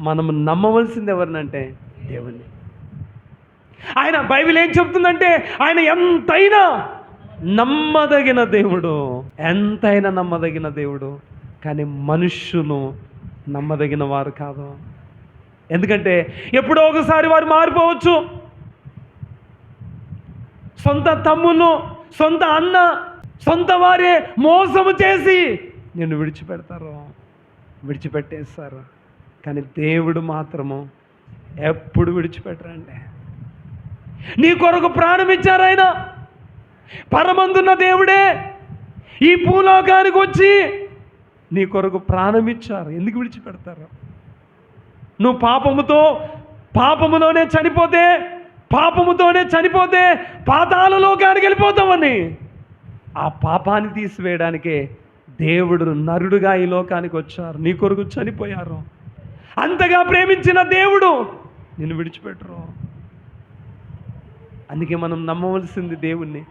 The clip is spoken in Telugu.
మనం నమ్మవలసింది ఎవరినంటే దేవుణ్ణి. ఆయన బైబిల్ ఏం చెప్తుందంటే ఆయన ఎంతైనా నమ్మదగిన దేవుడు. ఎంతైనా నమ్మదగిన దేవుడు. కానీ మనుష్యులు నమ్మదగిన వారు కాదు. ఎందుకంటే ఎప్పుడో ఒకసారి వారు మారిపోవచ్చు. సొంత తమ్మును సొంత అన్న సొంత వారే మోసము చేసి నిన్ను విడిచిపెడతారు విడిచిపెట్టేస్తారు. కానీ దేవుడు మాత్రము ఎప్పుడు విడిచిపెట్టరండి. నీ కొరకు ప్రాణం ఇచ్చారు ఆయన. పరమందున్న దేవుడే ఈ భూలోకానికి వచ్చి నీ కొరకు ప్రాణం ఇచ్చారు. ఎందుకు విడిచిపెడతారు? నువ్వు పాపముతో పాపములోనే చనిపోతే పాపముతోనే చనిపోతే పాతాల లోకానికి వెళ్ళిపోతామని ఆ పాపాన్ని తీసివేయడానికే దేవుడు నరుడుగా ఈ లోకానికి వచ్చారు. నీ కొరకు చనిపోయారు. అంతగా ప్రేమించిన దేవుడు నిన్ను విడిచిపెట్టరు. అందుకే మనం నమ్మవలసింది దేవుణ్ణి.